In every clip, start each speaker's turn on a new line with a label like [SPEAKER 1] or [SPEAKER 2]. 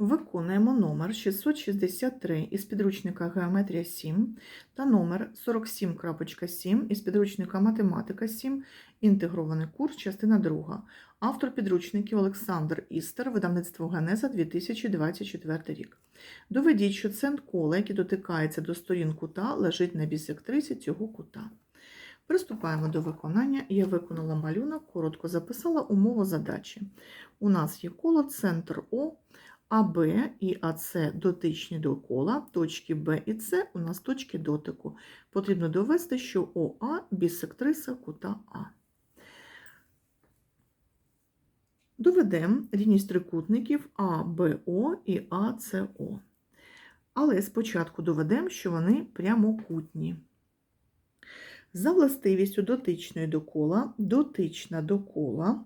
[SPEAKER 1] Виконуємо номер 663 із підручника Геометрія 7 та номер 47.7 із підручника Математика 7, інтегрований курс, частина 2. Автор підручників Олександр Істер, видавництво Генеза 2024 рік. Доведіть, що цент кола, який дотикається до сторін кута, лежить на бісектрисі цього кута. Приступаємо до виконання. Я виконала малюнок, коротко записала умову задачі. У нас є коло, центр О, АБ і АС дотичні до кола, точки Б і С у нас точки дотику. Потрібно довести, що ОА бісектриса кута А. Доведемо рівність трикутників АБО і АЦО. Але спочатку доведемо, що вони прямокутні. За властивістю дотичної до кола, дотична до кола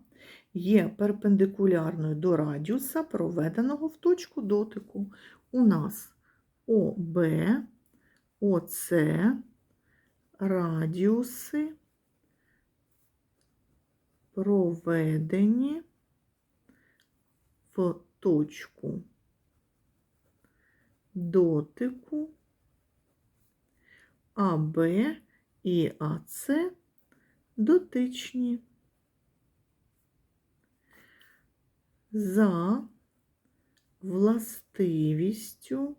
[SPEAKER 1] є перпендикулярною до радіуса, проведеного в точку дотику. У нас ОБ, ОЦ, радіуси проведені в точку дотику АБ і АЦ дотичні. За властивістю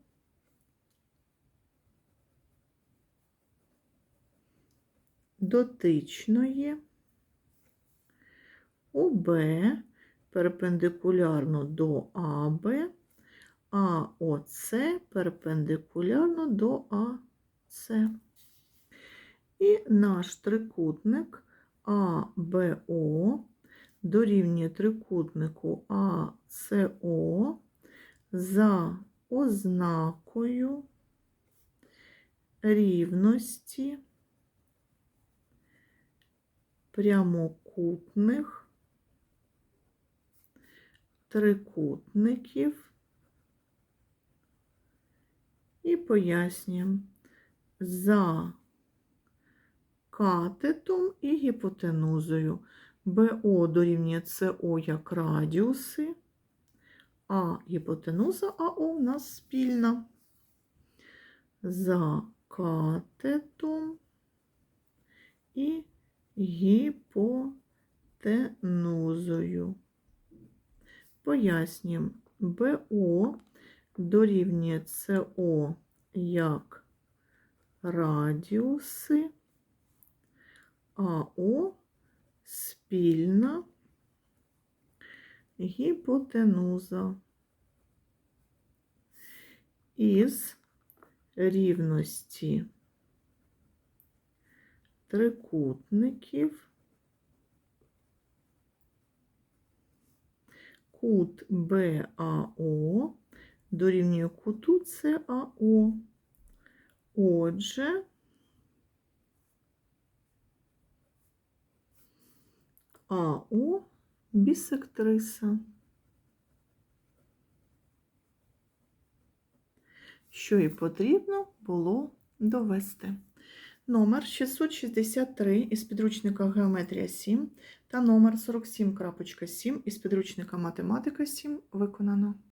[SPEAKER 1] дотичної ОБ перпендикулярно до АБ, а ОЦ перпендикулярно до АЦ. І наш трикутник АБО дорівнює трикутнику АСО за ознакою рівності прямокутних трикутників. І пояснюємо за катетом і гіпотенузою. БО дорівнює СО як радіуси, а гіпотенуза АО у нас спільна. За катетом і гіпотенузою. Пояснюємо, БО дорівнює СО як радіуси, АО спільна гіпотенуза із рівності трикутників кут БАО дорівнює куту САО. Отже, АО бісектриса. Що і потрібно було довести. Номер 663 із підручника Геометрія 7 та номер 47.7 із підручника Математика 7 виконано.